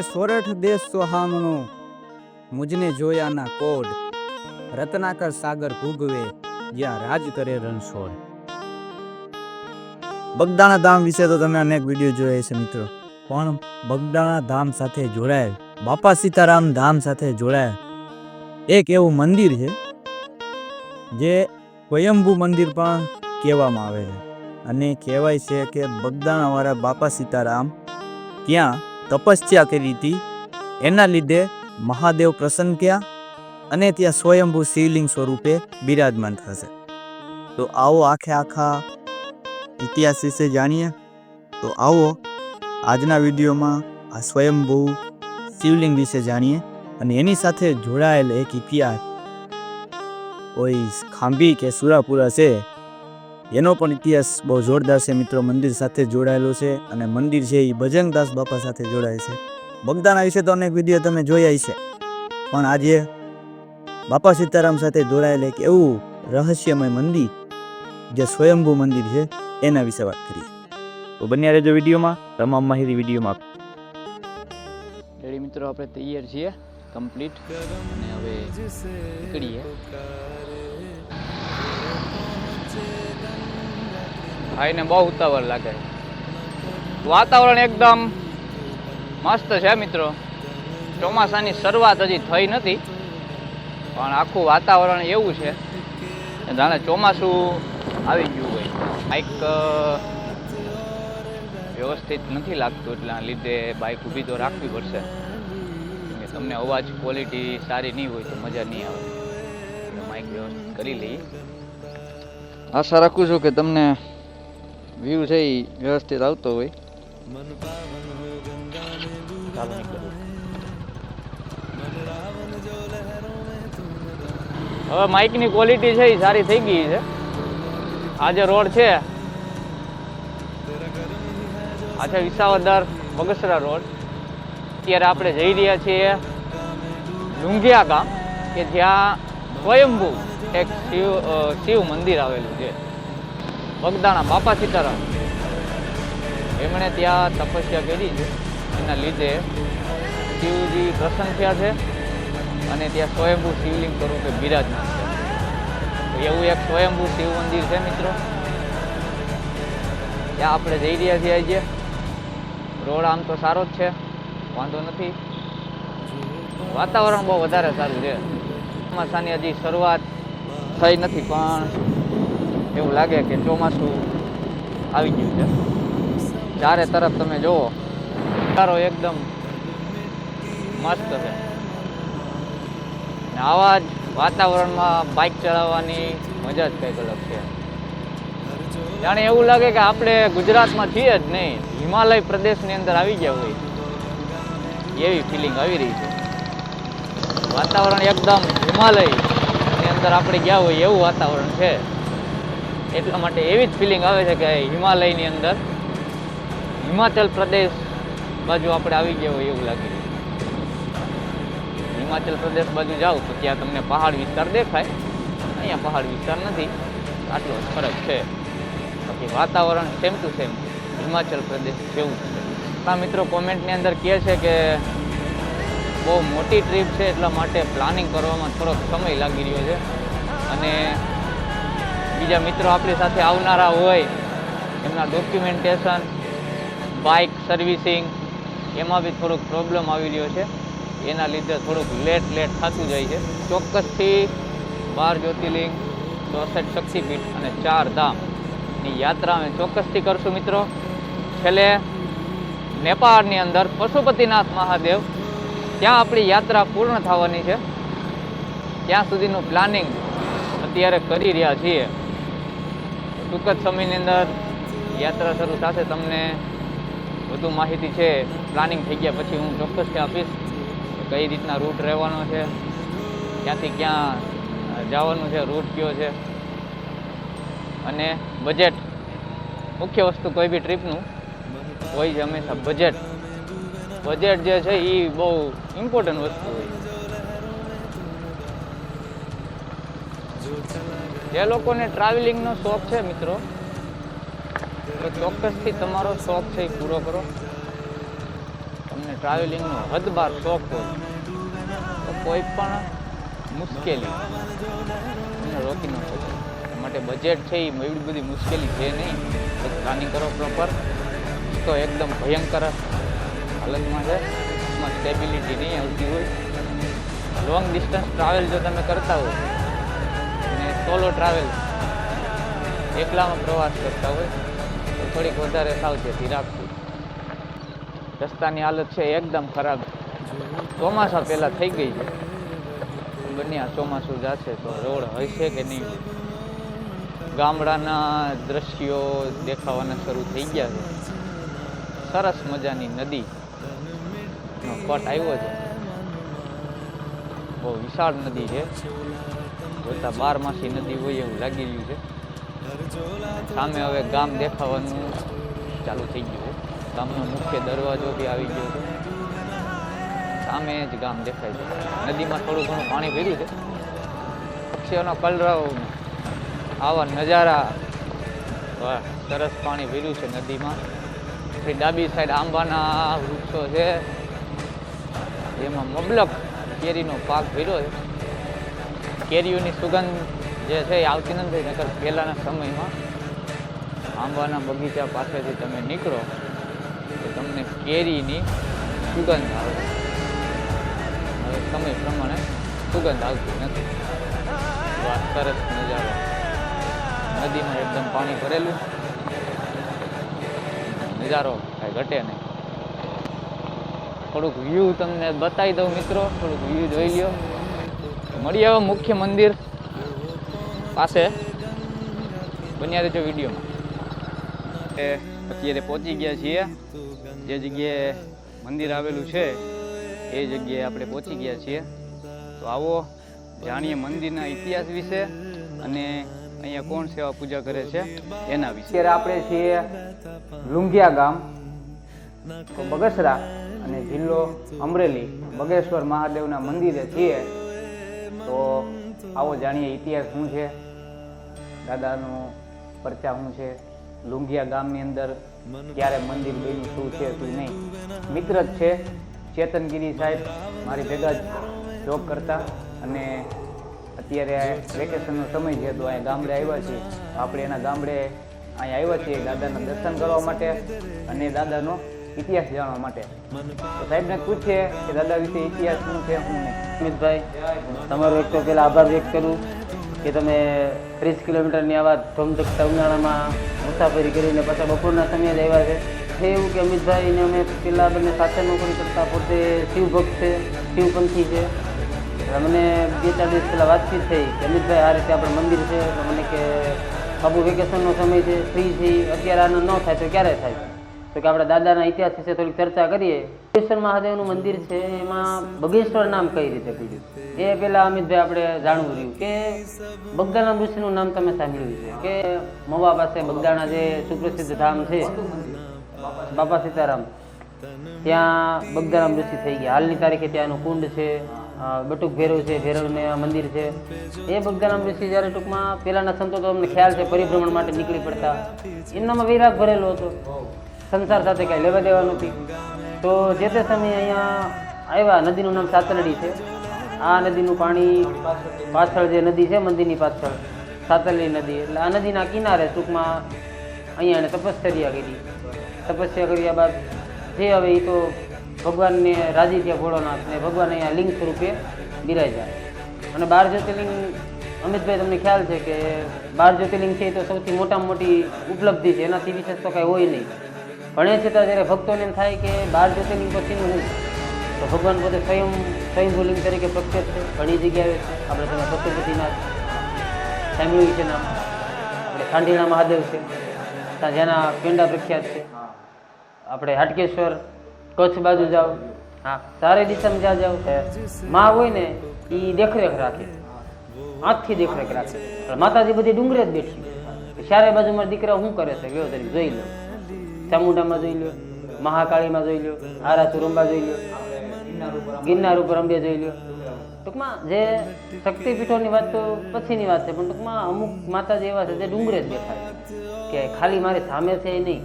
કે સોરઠ દેશ સોહામણો. મુજને જોયાના કોડ. રત્નાકર સાગર ભૂગવે, જ્યાં રાજ કરે રણછોડ. બગદાણા ધામ વિશે તો તમે અનેક વીડિયો જોયા છે મિત્રો. પણ બગદાણા ધામ સાથે જોડાયેલ, બાપા સીતારામ ધામ સાથે જોડાયેલ, એક એવું મંદિર છે, જે સ્વયંભૂ મંદિર પણ કહેવામાં આવે છે. અને કહેવાય છે કે બગદાણાવાળા બાપા સીતારામ ત્યાં તપસ્યા કરી હતી. એના લીધે મહાદેવ પ્રસન્ન થયા અને ત્યાં સ્વયંભૂ શિવલિંગ સ્વરૂપે બિરાજમાન થશે. તો આવો આખે આખા ઇતિહાસ વિશે જાણીએ. તો આવો આજના વિડીયોમાં આ સ્વયંભૂ શિવલિંગ વિશે જાણીએ અને એની સાથે જોડાયેલ એક ઇતિહાસ કોઈ ખાંભી કે સુરાપુરા છે? એનો પણ ઇતિહાસ બહુ જોરદાર છે મિત્રો. મંદિર સાથે જોડાયેલો છે અને મંદિર છે એ બજરંગદાસ બાપા સાથે જોડાય છે. બગદાના વિશે તો અનેક વીડિયો તમે જોયા છે પણ આજે બાપા સીતારામ સાથે જોડાયેલ એક એવું રહસ્યમય મંદિર, જે સ્વયંભૂ મંદિર છે, એના વિશે વાત કરીએ. તો બન્યા રહેજો વિડીયોમાં, તમામ માહિતી વિડીયોમાં મિત્રો, આપણે તૈયાર છીએ, કમ્પ્લીટ. અને હવે નીકળીએ. ભાઈને બહુ ઉતાવળ લાગે. વાતાવરણ એકદમ મસ્ત છે મિત્રો. ચોમાસાની શરૂઆત હજી થઈ નથી, પણ આખું વાતાવરણ એવું છે. જાણે ચોમાસું આવી ગયું હોય. બાઇક વ્યવસ્થિત નથી લાગતું એટલા લીધે બાઇક ઊભી તો રાખવી પડશે. તમને અવાજ ક્વોલિટી સારી નહીં હોય તો મજા નહીં આવે. માઇક વ્યવસ્થિત કરી લઈએ. આશા રાખું છું કે તમને વ્યૂ છે એ વ્યવસ્થિત આવતો હોય. હવે માઇકની ક્વોલિટી છે એ સારી થઈ ગઈ છે. આ જે રોડ છે આ છે વિસાવદર બગસરા રોડ. અત્યારે આપણે જઈ રહ્યા છીએ ડુંગિયા ગામ કે જ્યાં સ્વયંભૂ એક શિવ શિવ મંદિર આવેલું છે. બગદાણા બાપા સીતારામ. એમણે ત્યાં તપસ્યા કરી. છે એના લીધે શિવજી પ્રસન્ન થયા છે અને ત્યાં સ્વયંભૂ શિવલિંગ સ્વરૂપે બિરાજમાન છે. એવું એક સ્વયંભૂ શિવ મંદિર છે મિત્રો. ત્યાં આપણે જઈ રહ્યા છીએ આજે. રોડ આમ તો સારો જ છે. વાંધો નથી. વાતાવરણ બહુ વધારે સારું છે. ચોમાસાની હજી શરૂઆત થઈ નથી, પણ એવું લાગે કે ચોમાસું આવી ગયું છે. ચારે તરફ તમે જુઓ તારો એકદમ મસ્ત છે. આવા જ વાતાવરણમાં બાઇક ચલાવવાની મજા જ કંઈક અલગ છે. જાણે એવું લાગે કે આપણે ગુજરાતમાં છીએ જ નહીં, હિમાલય પ્રદેશની અંદર આવી ગયા હોય. એવી ફિલિંગ આવી રહી છે. વાતાવરણ એકદમ હિમાલયની અંદર આપણે ગયા હોય એવું વાતાવરણ છે. એટલા માટે એવી જ ફિલિંગ આવે છે કે હિમાલયની અંદર હિમાચલ પ્રદેશ બાજુ આપણે આવી ગયા હોય એવું લાગી હિમાચલ પ્રદેશ બાજુ જાઓ તો ત્યાં તમને પહાડ વિસ્તાર દેખાય. અહીંયા પહાડ વિસ્તાર નથી. આટલો જ ફરક છે. બાકી વાતાવરણ same to same Himachal Pradesh જેવું આ મિત્રો કોમેન્ટની અંદર કહે છે કે બહુ મોટી ટ્રીપ છે એટલા માટે પ્લાનિંગ કરવામાં થોડોક સમય લાગી રહ્યો છે. અને બીજા મિત્રો આપણી સાથે આવનારા હોય, એમના ડોક્યુમેન્ટેશન બાઇક સર્વિસિંગ એમાં બી થોડુંક પ્રોબ્લેમ આવી રહ્યો છે. એના લીધે થોડુંક લેટ લેટ થતું જાય છે. ચોક્કસથી બાર જ્યોતિર્લિંગ, ચોસઠ શક્તિપીઠ અને ચાર ધામની યાત્રા અમે ચોક્કસથી કરશું મિત્રો. છેલ્લે નેપાળની અંદર પશુપતિનાથ મહાદેવ, ત્યાં આપણી યાત્રા પૂર્ણ થવાની છે. ત્યાં સુધીનું પ્લાનિંગ અત્યારે કરી રહ્યા છીએ. ટૂંક સમયની અંદર યાત્રા શરૂ સાથે તમને વધુ માહિતી છે. પ્લાનિંગ થઈ ગયા પછી હું ચોક્કસ ત્યાં આપીશ કઈ રીતના રૂટ રહેવાનો છે? ક્યાંથી ક્યાં જવાનું છે? રૂટ કયો છે? અને બજેટ મુખ્ય વસ્તુ કોઈ બી ટ્રીપનું હોય છે હંમેશા બજેટ બજેટ જે છે એ બહુ ઇમ્પોર્ટન્ટ વસ્તુ હોય. જે લોકોને ટ્રાવેલિંગનો શોખ છે મિત્રો, તો ચોક્કસથી તમારો શોખ છે એ પૂરો કરો. તમને ટ્રાવેલિંગનો હદબાર શોખ હોય, તો કોઈ પણ મુશ્કેલી તમને રોકી ન શકે. માટે બજેટ છે એ એવી બધી મુશ્કેલી છે નહીં. પ્લાનિંગ કરો પ્રોપર તો એકદમ ભયંકર હાલતમાં છે. એમાં સ્ટેબિલિટી નહીં આવતી હોય. લોંગ ડિસ્ટન્સ ટ્રાવેલ જો તમે કરતા હોય સોલો ટ્રાવેલ એકલામાં પ્રવાસ કરતા હોય, તો થોડીક વધારે સાવચેતી રાખવી રસ્તાની હાલત છે એકદમ ખરાબ. ચોમાસા પહેલાં થઈ ગઈ છે. બન્યા ચોમાસું જશે તો રોડ હશે કે નહીં? ગામડાના દ્રશ્યો દેખાવાના શરૂ થઈ ગયા છે. સરસ મજાની નદી. નો કટ આવ્યો છે. બહુ વિશાળ નદી છે. જોતા બારમાસી નદી હોય એવું લાગી રહ્યું છે. સામે હવે ગામ દેખાવાનું ચાલુ થઈ ગયું છે. ગામનો મુખ્ય દરવાજો બી આવી ગયો છે. સામે જ ગામ દેખાય છે. નદીમાં થોડું ઘણું પાણી ભર્યું છે. પક્ષીઓનો કલરવ આવા નજારા. સરસ પાણી ભર્યું છે નદીમાં. પછી ડાબી સાઈડ આંબાના વૃક્ષો છે. એમાં મબલક કેરીનો પાક ભર્યો છે. કેરીઓની સુગંધ જે છે એ આવતી નથી નકર પહેલાંના સમયમાં આંબાના બગીચા પાસેથી તમે નીકળો, તો તમને કેરીની સુગંધ આવે. હવે સમય પ્રમાણે સુગંધ આવતી નથી. વાત સરસ નજારો નદીમાં એકદમ પાણી ભરેલું. નજારો કાંઈ ઘટે નહીં. થોડુંક વ્યૂ તમને બતાવી દઉં મિત્રો, થોડુંક વ્યૂ જોઈ લ્યો. મળીએ આવ્યો મુખ્ય મંદિર પાસે બન્યા રહેજો વિડીયોમાં. એ અત્યારે પહોંચી ગયા છીએ. જે જગ્યાએ મંદિર આવેલું છે, એ જગ્યાએ આપણે પહોંચી ગયા છીએ. તો આવો જાણીએ મંદિરના ઇતિહાસ વિશે અને અહીંયા કોણ સેવા પૂજા કરે છે એના વિશે. આપણે છીએ લુંગિયા ગામ બગસરા અને જિલ્લો અમરેલી, બગેશ્વર મહાદેવના મંદિરે છીએ. તો આવો જાણીએ ઇતિહાસ શું છે? દાદાનો પરચા શું છે? લુંગિયા ગામની અંદર ક્યારે મંદિર બન્યું, શું છે, શું નહીં? મિત્ર જ છે ચેતનગીરી સાહેબ, મારી ભેગા જ જોબ કરતા અને અત્યારે વેકેશનનો સમય છે તો અહીંયા ગામડે આવ્યા છીએ. આપણે એના ગામડે અહીંયા આવ્યા છીએ દાદાના દર્શન કરવા માટે અને દાદાનો ઇતિહાસ જાણવા માટે. તો સાહેબને પૂછીએ કે દાદા વિશે ઇતિહાસ શું છે, શું નહીં? અમિતભાઈ, તમારો એક તો પહેલાં આભાર વ્યક્ત કરું કે તમે ત્રીસ કિલોમીટરની આવા ધોમધકતા ઉનાળામાં મુસાફરી કરીને પાછા બપોરના સમયે આવ્યા છે. એવું કે અમિતભાઈને અમે પહેલાં બંને સાથે નોકરી કરતા પોતે શિવભક્ત છે, શિવપંથી છે. મને બે ચાર દિવસ પહેલાં વાતચીત થઈ કે અમિતભાઈ, આ રીતે આપણે મંદિર છે, તો મને કે બાબુ વેકેશનનો સમય છે ફ્રી છે અત્યારે આનો ન થાય તો ક્યારે થાય? તો કે આપણા દાદાના ઇતિહાસ વિશે થોડીક ચર્ચા કરીએ. બગેશ્વર મહાદેવનું મંદિર છે, એમાં બગેશ્વર નામ કઈ રીતે પડ્યું? એ પહેલા અમિતભાઈ આપણે જાણવું રહ્યું કે બગદાણા ઋષિનું નામ તમે સાંભળ્યું છે કે મવા પાસે બગદાણા જે સુપ્રસિદ્ધ ધામ છે, બાપા સીતારામ, ત્યાં બગદારામ ઋષિ થઈ ગયા. હાલની તારીખે ત્યાંનું કુંડ છે બટુક ભેરવ છે, ભેરવને મંદિર છે. એ બગદારામ ઋષિ જ્યારે ટૂંકમાં પહેલાંના સંતો તો અમને ખ્યાલ છે પરિભ્રમણ માટે નીકળી પડતા. એમનામાં વૈરાગ ભરેલો હતો. સંસાર સાથે કાંઈ લેવા દેવા નથી. તો જે તે સમયે અહીંયા આવ્યા, નદીનું નામ સાતરડી છે. આ નદીનું પાણી પાછળ જે નદી છે, મંદિરની પાછળ સાતરડી નદી. એટલે આ નદીના કિનારે ટૂંકમાં અહીંયા એને તપશ્ચર્યા કરી. તપસ્યા કર્યા બાદ જે હવે એ તો ભગવાનને રાજી થયા ભોળોનાથ ને ભગવાન અહીંયા લિંગ સ્વરૂપે બિરાજ્યા. અને બાર જ્યોતિર્લિંગ, અમિતભાઈ, તમને ખ્યાલ છે કે બાર જ્યોતિર્લિંગ છે એ તો સૌથી મોટામાં મોટી ઉપલબ્ધિ છે. એનાથી વિશેષ તો કાંઈ હોય નહીં. ભણે છતાં જ્યારે ભક્તોને થાય કે બાર જ્યોતિર્લિંગ પછીનું હું તો ભગવાન પોતે સ્વયં સ્વયંભૂલિંગ તરીકે પ્રખ્યાત છે, ઘણી જગ્યાએ છે. આપણે તમે પશુપતિનાથ સાંભળ્યું છે નામ. આપણે ખાંડીના મહાદેવ છે. ત્યાં જેના પેંડા પ્રખ્યાત છે. આપણે હાટકેશ્વર, કચ્છ બાજુ જાઓ. હા સારી દિશામાં જ્યાં જાઓ માં હોય ને એ દેખરેખ રાખે. આંખથી દેખરેખ રાખે. માતાજી બધી ડુંગરે જ બેઠી. ચારે બાજુ મારા દીકરા શું કરે છે? ગયો તરીકે જોઈ લો. ચામુંડામાં જોઈ લ્યો, મહાકાળીમાં જોઈ લ્યો આરા ચુરંબા જોઈ લ્યો, ગિરનાર ઉપર અંબે જોઈ લ્યો. ટૂંકમાં જે શક્તિપીઠોની વાત તો પછીની વાત છે, પણ ટૂંકમાં અમુક માતાજી એવા છે જે ડુંગરે જ બેઠા કે ખાલી મારી સામે છે નહીં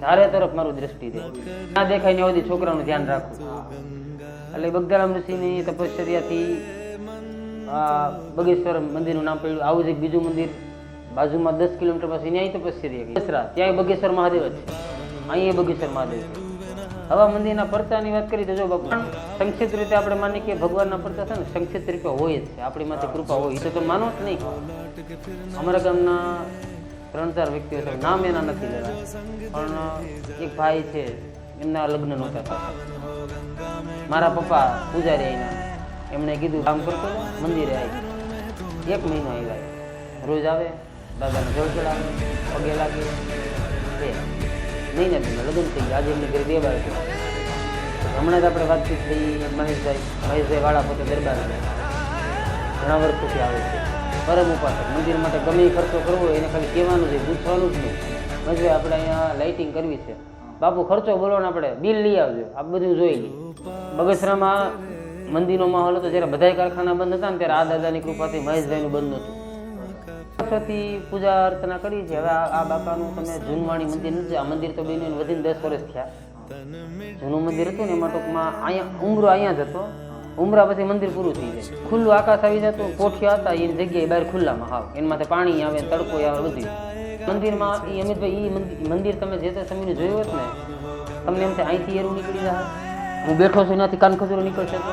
ચારે તરફ મારું દ્રષ્ટિ દે. ના દેખાય ને સુધી છોકરાનું ધ્યાન રાખવું એટલે બગદારામ ઋષિની તપશ્ચર્યાથી બગેશ્વર મંદિરનું નામ પડ્યું. આવું જ એક બીજું મંદિર બાજુમાં દસ કિલોમીટર પછી ન્યાય તપશ્ચર્યા. દસરા ત્યાં બગેશ્વર મહાદેવ જ છે. અહીં બગીચર મહાદેવ હવા મંદિરના પરચાની વાત કરી તો જો બાપુ સંક્ષિપ્ત રીતે આપણે માની કે ભગવાનના પરચા છે ને, સંક્ષિપ્ત રીતે હોય જ છે. આપણી માથે કૃપા હોય. તો તો માનો જ નહીં. અમારા ગામના ત્રણ ચાર વ્યક્તિઓ છે. નામ એના નથી લેવા પણ એક ભાઈ છે, એમના લગ્ન નહોતા થતા. મારા પપ્પા પૂજારી અહીંના એમણે કીધું, કામ કરતો મંદિરે આવી એક મહિનો આવ્યા રોજ આવે, દાદાને જળ ચડાવે, પગે લાગે. નહીં ને તમે લગ્ન થઈ ગયા. આજે એમને ઘરે બે હમણાં જ આપણે વાતચીત થઈ મહેશભાઈ મહેશભાઈ વાળા પોતે દરબાર ઘણા વર્ષોથી આવે છે. પરમ ઉપાસક. મંદિર માટે ગમે ખર્ચો કરવો એને ખાલી કહેવાનું છે, પૂછવાનું જ નહીં. મહેશભાઈ, આપણે અહીંયા લાઇટિંગ કરવી છે. બાપુ, ખર્ચો બોલો ને આપણે. બિલ લઈ આવજો. આ બધું જોઈ લઈ બગસરામાં મંદિરનો માહોલ હતો. જ્યારે બધાય કારખાના બંધ હતા ને ત્યારે આ દાદાની કૃપાથી મહેશભાઈનું બંધ નહોતું. વર્ષોથી પૂજા અર્ચના કરી છે. હવે આ બાપાનું તમે જૂનવાણી મંદિર નથી આ મંદિર તો બન્યું વધીને દસ વર્ષ થયા. જૂનું મંદિર હતું ને એમાં ટૂંકમાં અહીંયા ઉમરો અહીંયા જ હતો. ઉમરા પછી મંદિર પૂરું થઈ જાય ખુલ્લું આકાશ આવી જતું, કોઠિયા હતા, એની જગ્યાએ બહાર ખુલ્લામાં હાવ. એની માથે પાણી આવે તડકો આવે, બધું. મંદિરમાં એ અમિતભાઈ એ મંદિર તમે જે તે સમયનું જોયું હોત ને, તમને એમ થાય અહીંથી એરું નીકળી જાય. હું બેઠો છું, એનાથી કાન ખજૂરો નીકળશે તો.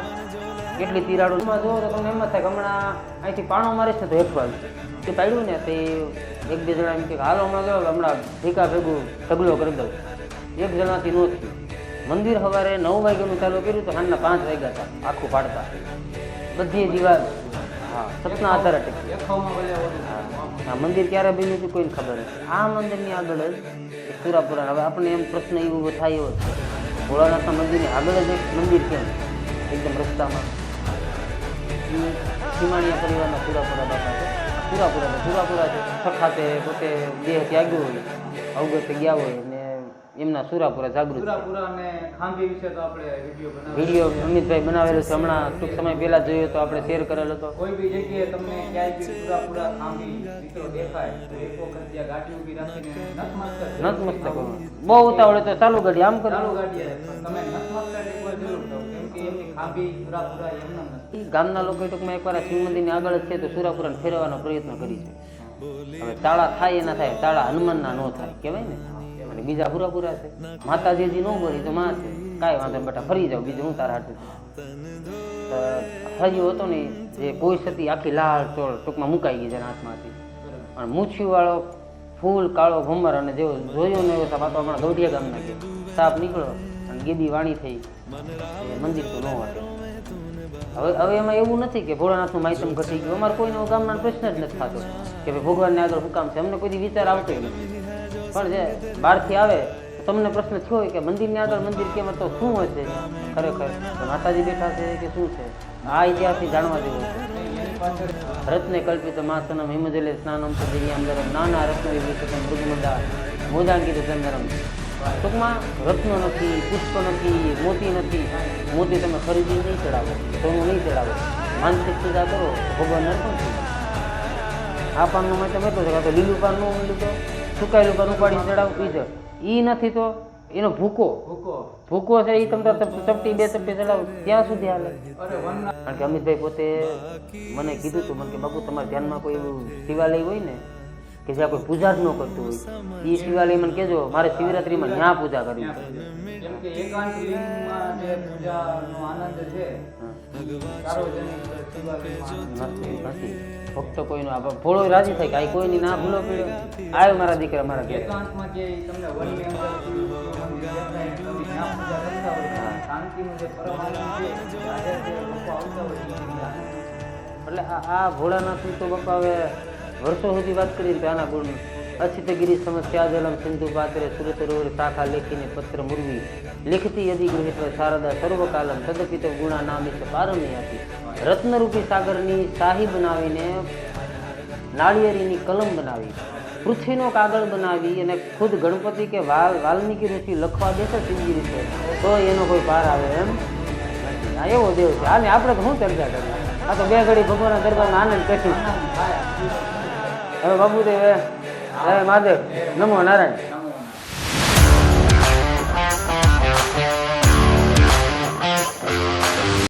એટલી તિરાડો જોવો તો તમને એમ જ થાય હમણાં અહીંથી પાણો મારીશ ને તો હેઠવા તે પાડ્યું ને તે એક બે જણા એમ કે હાલો હમણાં ગયો હમણાં ભેગા ભેગું ઢગલો કરી દઉં. એક જણાથી નો થયું. મંદિર સવારે નવ વાગ્યાનું ચાલુ કર્યું તો સાંજના પાંચ વાગ્યા હતા, આખું પાડતા. બધી દીવાલ. હા, સપના આધારે હા મંદિર ક્યારે બન્યું હતું કોઈને ખબર નથી. આ મંદિરની આગળ જ એક સુરાપુરા હવે આપણને એમ પ્રશ્ન એવો થાય એવો છે. ભોળાનાથના મંદિરની આગળ જ એક મંદિર કેમ એકદમ રસ્તામાં. ઈ સીમાણીયા પરિવારના સુરાપુરા બાપા છે. સુરાપુરા છે સુરાપુરા છે. સખાતે પોતે દેહ ત્યાગ્યો હોય અવગત ગયા હોય ને એમના સુરાપુરા જાગૃત. પુરાપુરા વીડિયો અમિતભાઈ બનાવેલો છે. હમણાં ટૂંક સમય પહેલા જોયો તો આપણે શેર કરેલો હતો. કોઈ બી જગ્યાએ તમને ક્યાંય બી પુરાપુરા ખાંભી મિત્રો દેખાય તો એક વખત ત્યાં ગાડી ઊભી રાખીને નતમસ્તક નતમસ્તક. બહુ ઉતાવળે તો ચાલુ ગાડી આમ કરો ચાલુ ગાડી તમે નતમસ્તક એકવાર જરૂર થાવ કેમ કે એમની ખાંભી પુરાપુરા એમને ગામના લોકો ટૂંકમાં એકવાર શિવ મંદિરની આગળ છે, તો સુરાપુરાને ફેરવવાનો પ્રયત્ન કરી છે. હવે તાળા થાય એના થાય, તાળા હનુમાનના ન થાય, કહેવાય ને? અને બીજા પૂરાપુરા છે. માતાજીજી ન બોલી તો માં છે. કાંઈ વાંધો નહીં, બેટા, ફરી જાવ બીજું હું તારા હાથે હજી હતો ને, જે પોઈસ હતી આખી લાલ ચોળ ટૂંકમાં મુકાઈ ગઈ જેના હાથમાંથી. અને મૂછ્યું વાળો ફૂલ, કાળો ભમર અને જેવો જોયો ને એવો સાપ આપણા ગૌઢિયા ગામના સાપ નીકળ્યો અને ગેબી વાણી થઈ. મંદિર તો ન વાગે હવે હવે એમાં એવું નથી કે ભોળાનાથનું માહિતમ ઘટી ગયું. અમારે કોઈનો ગામના પ્રશ્ન જ નથી થતો કે ભાઈ ભગવાનને આગળ શું કામ છે? અમને કોઈ વિચાર આવતો નથી. પણ જે બહારથી આવે તમને પ્રશ્ન થયો હોય કે મંદિરની આગળ મંદિર કેમ તો શું હશે? ખરેખર માતાજી બેઠા છે કે શું છે? આ ઇતિહાસથી જાણવા જેવું છે. રત્ને કલ્પિત માસનમ હિમજલે સ્નાનમ સદિયામ નાના રત્ન વિભૂષિતમ મૃગમદા મોદાંકિત ચંદરમ ટૂંકમાં રત્નો નથી પુષ્પ નથી મોતી નથી. મોતી તમે ખરીદી નહીં ચડાવો સોનું નહીં ચડાવો. માનસિક પૂજા કરો તો ભગવાન અર્પણ થઈ આ પાનનું મેં તમે કાં તો લીલું પાન ન મળ્યું તો સુકાયેલું પાન ઉપાડીને ચડાવો એ જ. એ નથી તો એનો ભૂકો. ભૂકો. છે એ તમને તો ચપટી બે ચપટી ચડાવો. ત્યાં સુધી હાલે. કારણ કે અમિતભાઈ પોતે મને કીધું હતું મને કે બાબુ તમારા ધ્યાનમાં કોઈ એવું શિવાલય હોય ને કે જ્યાં કોઈ પૂજા જ ન કરતું હોય. એ શિવાલય મને કહેજો મારે શિવરાત્રીમાં ન્યા પૂજા કરવી ફક્ત કોઈનો આ ભોળો રાજી થાય કે આ કોઈની ના ભૂલો પીડ્યો આવ્યો મારા દીકરા મારા ઘરે. એટલે આ આ ભોળાનાથની તો બાપા હવે વર્ષો સુધી વાત કરી ત્યાંના આના ગુણ અસિત ગિરી સમસ્યા જલમ સિંધુ પાત્રે સુરત રોર શાખા લેખીને પત્ર મુરવી લેખતી યદી ગૃહિત શારદા સર્વકાલમ તદપિત ગુણા નામે છે પારમી હતી રત્નરૂપી સાગરની શાહી બનાવીને નાળિયેરીની કલમ બનાવી. પૃથ્વીનો કાગળ બનાવી અને ખુદ ગણપતિ કે વાલ, વાલ્મીકી ઋષિ લખવા દેશે સિંધી રીતે. તો એનો કોઈ પાર આવે એમ આ એવો દેવ છે. આને આપણે તો શું ચર્ચા કરીએ? આ તો બે ઘડી ભગવાનના દરબારમાં આનંદ કરી હવે બાબુદેવ હે હે મહાદેવ નમો નારાયણ.